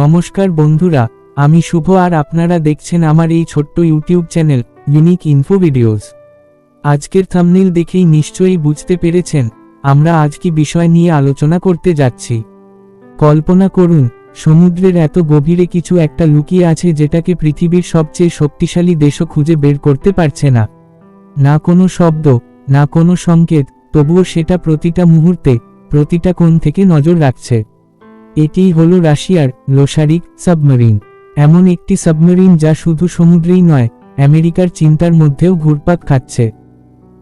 নমস্কার বন্ধুরা, আমি শুভ আর আপনারা দেখছেন আমার এই ছোট্ট YouTube channel unique info videos আজকের থামনেল দেখেই নিশ্চয়ই বুঝতে পেরেছেন, আমরা আজ কি বিষয় নিয়ে আলোচনা করতে যাচ্ছি। কল্পনা করুন, সমুদ্রের এত গভীরে কিছু একটা লুকিয়ে আছে যেটাকে পৃথিবীর সবচেয়ে শক্তিশালী দেশও খুঁজে বের করতে পারছে না। না কোনো শব্দ, না কোনো সংকেত, তবুও সেটা প্রতিটা মুহূর্তে, প্রতিটা কোণ থেকে নজর রাখছে। এটিই হলো রাশিয়ার লোসারিক সাবমেরিন। এমন একটি সাবমেরিন যা শুধু সমুদ্রেই নয়, আমেরিকার চিন্তার মধ্যেও ঘুরপাক খাচ্ছে।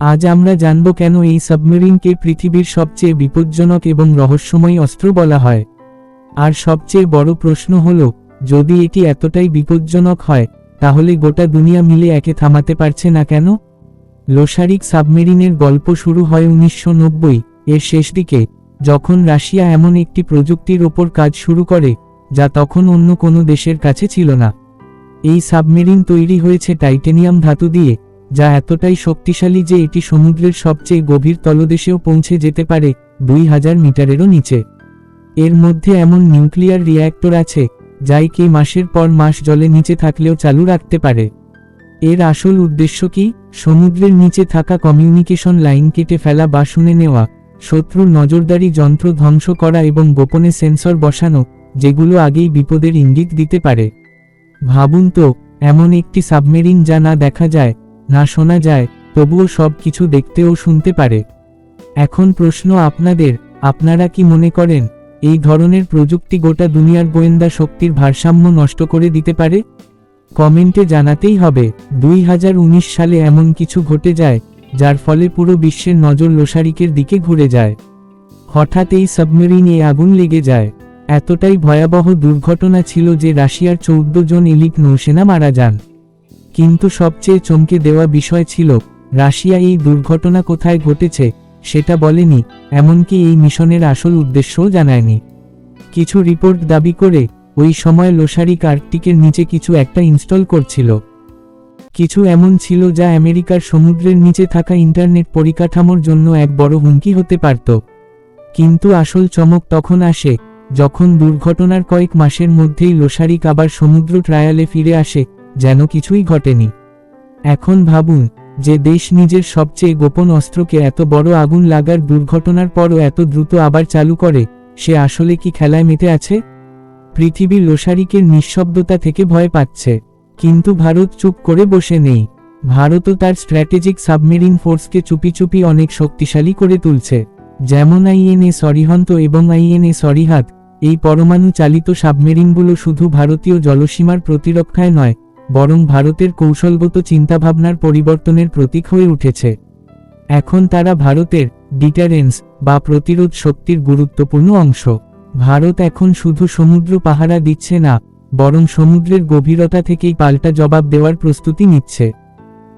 আজ আমরা জানব কেন এই সাবমেরিনকে পৃথিবীর সবচেয়ে বিপজ্জনক এবং রহস্যময় অস্ত্র বলা হয়। আর সবচেয়ে বড় প্রশ্ন হল, যদি এটি এতটাই বিপজ্জনক হয়, তাহলে গোটা দুনিয়া মিলে একে থামাতে পারছে না কেন? লোসারিক সাবমেরিনের গল্প শুরু হয় উনিশশো নব্বই, এর শেষ দিকে। যখন রাশিয়া এমন একটি প্রযুক্তির ওপর কাজ শুরু করে, যা তখন অন্য কোনো দেশের কাছে ছিল না। এই সাবমেরিন তৈরি হয়েছে টাইটেনিয়াম ধাতু দিয়ে, যা এতটাই শক্তিশালী যে এটি সমুদ্রের সবচেয়ে গভীর তলদেশেও পৌঁছে যেতে পারে দুই হাজার মিটারেরও নিচে। এর মধ্যে এমন নিউক্লিয়ার রিয়্যাক্টর আছে যাই কে মাসের পর মাস জলে নিচে থাকলেও চালু রাখতে পারে। এর আসল উদ্দেশ্য কি? সমুদ্রের নিচে থাকা কমিউনিকেশন লাইন কেটে ফেলা বা শুনে নেওয়া। শত্রুর নজরদারি যন্ত্র ধ্বংস করা এবং গোপনে সেন্সর বসানো, যেগুলো আগেই বিপদের ইঙ্গিত দিতে পারে। ভাবুন তো, এমন একটি সাবমেরিন যা না দেখা যায়, না শোনা যায়, তবুও সব কিছু দেখতে ও শুনতে পারে। এখন প্রশ্ন আপনাদের, আপনারা কি মনে করেন, এই ধরনের প্রযুক্তি গোটা দুনিয়ার গোয়েন্দা শক্তির ভারসাম্য নষ্ট করে দিতে পারে? কমেন্টে জানাতেই হবে, দুই হাজার উনিশ সালে এমন কিছু ঘটে যায় যার ফলে পুরো বিশ্বের নজর লোসারিকের দিকে ঘুরে যায়। হঠাৎ এই সাবমেরিনে আগুন লেগে যায়। এতটাই ভয়াবহ দুর্ঘটনা ছিল যে রাশিয়ার চৌদ্দ জন ইলিট নৌসেনা মারা যান। কিন্তু সবচেয়ে চমকে দেওয়া বিষয় ছিল, রাশিয়া এই দুর্ঘটনা কোথায় ঘটেছে, সেটা বলেনি, এমনকি এই মিশনের আসল উদ্দেশ্যও জানায়নি। কিছু রিপোর্ট দাবি করে, ওই সময় লোসারিক আর্কটিকের নিচে কিছু একটা ইনস্টল করছিল। কিছু এমন ছিল যা আমেরিকার সমুদ্রের নিচে থাকা ইন্টারনেট পরিকাঠামোর জন্য এক বড় হুমকি হতে পারত। কিন্তু আসল চমক তখন আসে, যখন দুর্ঘটনার কয়েক মাসের মধ্যেই লোসারিক আবার সমুদ্র ট্রায়ালে ফিরে আসে, যেন কিছুই ঘটেনি। এখন ভাবুন, যে দেশ নিজের সবচেয়ে গোপন অস্ত্রকে এত বড় আগুন লাগার দুর্ঘটনার পরও এত দ্রুত আবার চালু করে, সে আসলে কি খেলায় মেতে আছে? পৃথিবী লোসারিকের নিঃশব্দতা থেকে ভয় পাচ্ছে। কিন্তু ভারত চুপ করে বসে নেই। ভারতও তার স্ট্র্যাটেজিক সাবমেরিন ফোর্সকে চুপি চুপি অনেক শক্তিশালী করে তুলছে। যেমন আইএনএ সরিহন্ত এবং আইএনএ সরিহাত এই পরমাণু চালিত সাবমেরিনগুলো শুধু ভারতীয় জলসীমার প্রতিরক্ষায় নয়, বরং ভারতের কৌশলগত চিন্তাভাবনার পরিবর্তনের প্রতীক হয়ে উঠেছে। এখন তারা ভারতের ডিটারেন্স বা প্রতিরোধ শক্তির গুরুত্বপূর্ণ অংশ। ভারত এখন শুধু সমুদ্র পাহারা দিচ্ছে না বরং সমুদ্রের গভীরতা থেকেই পাল্টা জবাব দেওয়ার প্রস্তুতি নিচ্ছে।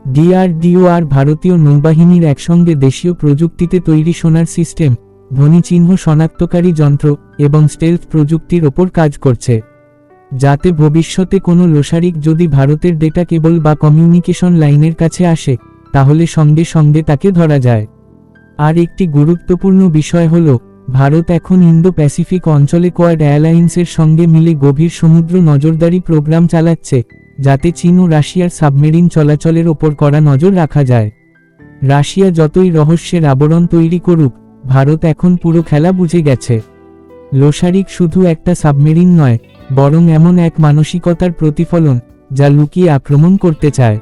ডিআরডিও আর ভারতীয় নৌবাহিনীর একসঙ্গে দেশীয় প্রযুক্তিতে তৈরি সোনার সিস্টেম, ধ্বনিচিহ্ন শনাক্তকারী যন্ত্র এবং স্টেলথ প্রযুক্তির ওপর কাজ করছে। যাতে ভবিষ্যতে কোনো লোসারিক যদি ভারতের ডেটা কেবল বা কমিউনিকেশন লাইনের কাছে আসে, তাহলে সঙ্গে সঙ্গে তাকে ধরা যায়। আর একটি গুরুত্বপূর্ণ বিষয় হল ভারত এখন ইন্দো প্যাসিফিক অঞ্চলে কোয়াড অ্যালায়েন্সের সঙ্গে মিলে গভীর সমুদ্র নজরদারি প্রোগ্রাম চালাচ্ছে, যাতে চীন ও রাশিয়ার সাবমেরিন চলাচলের ওপর করা নজর রাখা যায়। রাশিয়া যতই রহস্যের আবরণ তৈরি করুক, ভারত এখন পুরো খেলা বুঝে গেছে। লোসারিক শুধু একটা সাবমেরিন নয়, বরং এমন এক মানসিকতার প্রতিফলন, যা লুকিয়ে আক্রমণ করতে চায়।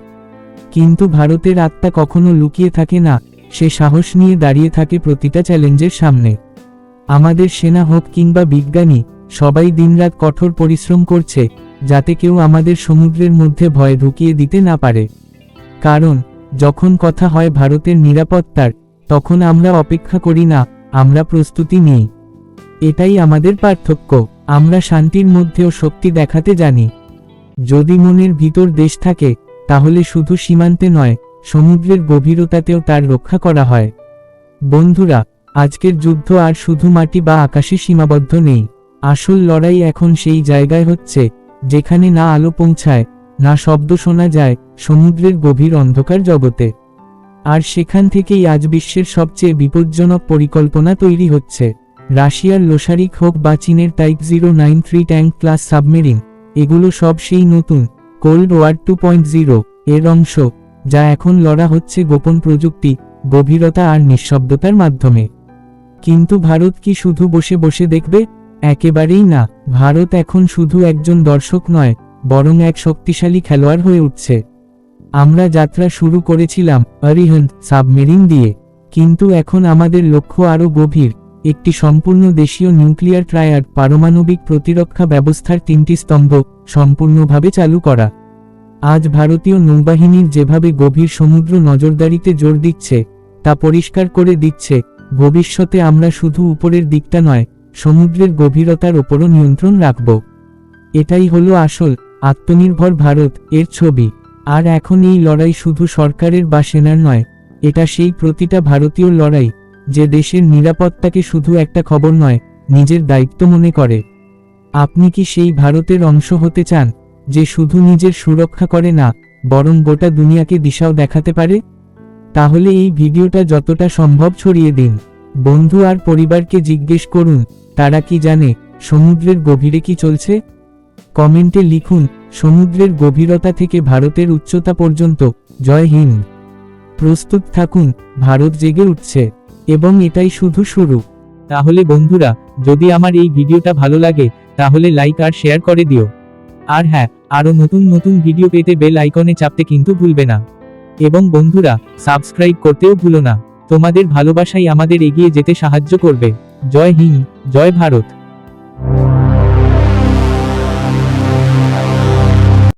কিন্তু ভারতের আত্মা কখনো লুকিয়ে থাকে না, সে সাহস নিয়ে দাঁড়িয়ে থাকে প্রতিটা চ্যালেঞ্জের সামনে। আমাদের সেনা হোক কিংবা বিজ্ঞানী, সবাই দিনরাত কঠোর পরিশ্রম করছে, যাতে কেউ আমাদের সমুদ্রের মধ্যে ভয় ঢুকিয়ে দিতে না পারে। কারণ, যখন কথা হয় ভারতের নিরাপত্তার, তখন আমরা অপেক্ষা করি না, আমরা প্রস্তুতি নিই। এটাই আমাদের পার্থক্য, আমরা শান্তির মধ্যেও শক্তি দেখাতে জানি। যদি মনের ভিতর দেশ থাকে, তাহলে শুধু সীমান্তে নয়, সমুদ্রের গভীরতাতেও তার রক্ষা করা হয়। বন্ধুরা আজকের যুদ্ধ আর শুধু মাটি বা আকাশে সীমাবদ্ধ নেই। আসল লড়াই এখন সেই জায়গায় হচ্ছে, যেখানে না আলো পৌঁছায়, না শব্দ শোনা যায়, সমুদ্রের গভীর অন্ধকার জগতে। আর সেখান থেকেই আজ বিশ্বের সবচেয়ে বিপজ্জনক পরিকল্পনা তৈরি হচ্ছে। রাশিয়ার লোসারিক হোক বা চীনের type zero nine three tank class submarine, এগুলো সব সেই নতুন, cold war two point zero এর অংশ, যা এখন লড়া হচ্ছে গোপন প্রযুক্তি, গভীরতা আর নিঃশব্দতার মাধ্যমে। কিন্তু ভারত কি শুধু বসে বসে দেখবে? একেবারেই না। ভারত এখন শুধু একজন দর্শক নয়, বরং এক শক্তিশালী খেলোয়াড় হয়ে উঠছে। আমরা যাত্রা শুরু করেছিলাম অরিহন্ত সাবমেরিন দিয়ে। কিন্তু এখন আমাদের লক্ষ্য আরও গভীর। একটি সম্পূর্ণ দেশীয় নিউক্লিয়ার ট্রায়াড পারমাণবিক প্রতিরক্ষা ব্যবস্থার তিনটি স্তম্ভ সম্পূর্ণভাবে চালু করা। আজ ভারতীয় নৌবাহিনীর যেভাবে গভীর সমুদ্র নজরদারিতে জোর দিচ্ছে, তা পরিষ্কার করে দিচ্ছে ভবিষ্যতে আমরা শুধু উপরের দিকটা নয়, সমুদ্রের গভীরতার ওপরও নিয়ন্ত্রণ রাখব। এটাই হলো আসল, আত্মনির্ভর ভারত এর ছবি। আর এখন এই লড়াই শুধু সরকারের বা সেনার নয়, এটা সেই প্রতিটা ভারতীয় লড়াই, যে দেশের নিরাপত্তাকে শুধু একটা খবর নয়, নিজের দায়িত্ব মনে করে। আপনি কি সেই ভারতের অংশ হতে চান, যে শুধু নিজের সুরক্ষা করে না, বরং গোটা দুনিয়াকে দিশাও দেখাতে পারে? তাহলে এই ভিডিওটা যতটা সম্ভব ছড়িয়ে দিন। বন্ধু আর পরিবারকে জিজ্ঞেস করুন, তারা কি জানে সমুদ্রের গভীরে কি চলছে? কমেন্টে লিখুন, সমুদ্রের গভীরতা থেকে ভারতের উচ্চতা পর্যন্ত। জয় হিন্দ। প্রস্তুত থাকুন, ভারত জেগে উঠছে। এবং এটাই শুধু শুরু। তাহলে বন্ধুরা, যদি আমার এই ভিডিওটা ভালো লাগে, তাহলে লাইক আর শেয়ার করে দিও। আর হ্যাঁ আরও নতুন নতুন ভিডিও পেতে বেল আইকনে চাপতে কিন্তু ভুলবে না। এবং বন্ধুরা, সাবস্ক্রাইব করতেও ভুলো না। তোমাদের ভালোবাসাই আমাদের এগিয়ে যেতে সাহায্য করবে। জয় হিন্দ, জয় ভারত।